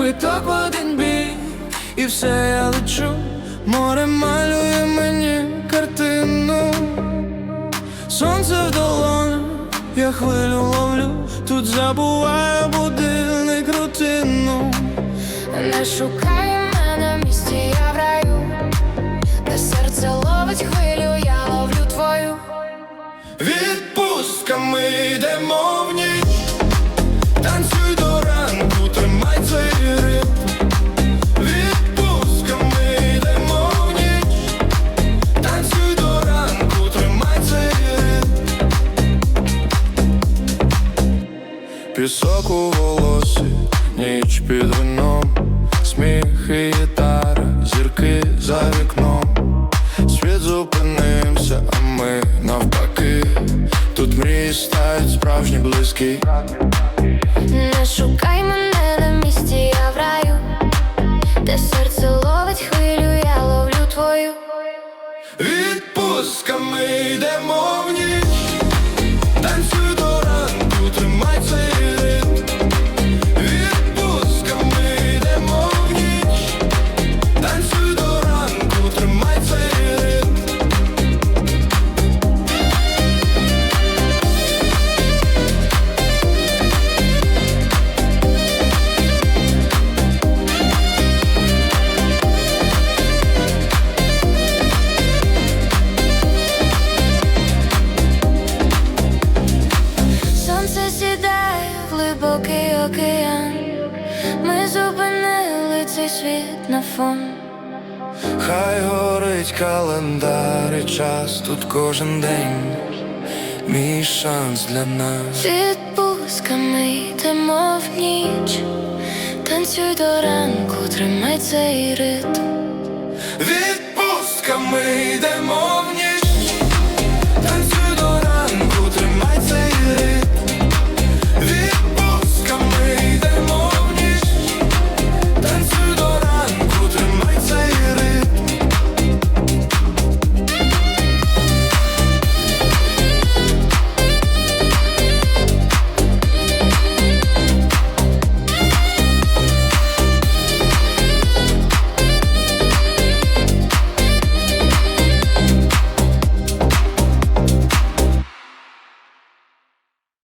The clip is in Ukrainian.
квиток в один бік, і все я лечу, море малює мені картину, сонце в долонях, я хвилю ловлю, тут забуваю будильник рутину. Не шукай мене в місті, я в раю, де серце ловить хвилю, я ловлю твою. Відпустками йдемо в ніч, Пісок у волосі, ніч під вином, сміх і гітара, зірки за вікном. Світ зупинився, а ми навпаки. Тут мрії стають справжні близькі. Не шукай мене на місці, я в раю, де серце ловить хвилю, я ловлю твою. Відпусками йдемо в ніч, зупинили цей світ на фон. Хай горить календар і час тут кожен день. Мій шанс для нас. Відпусками йдемо в ніч. Танцюй до ранку, тримай цей ритм. Йдемо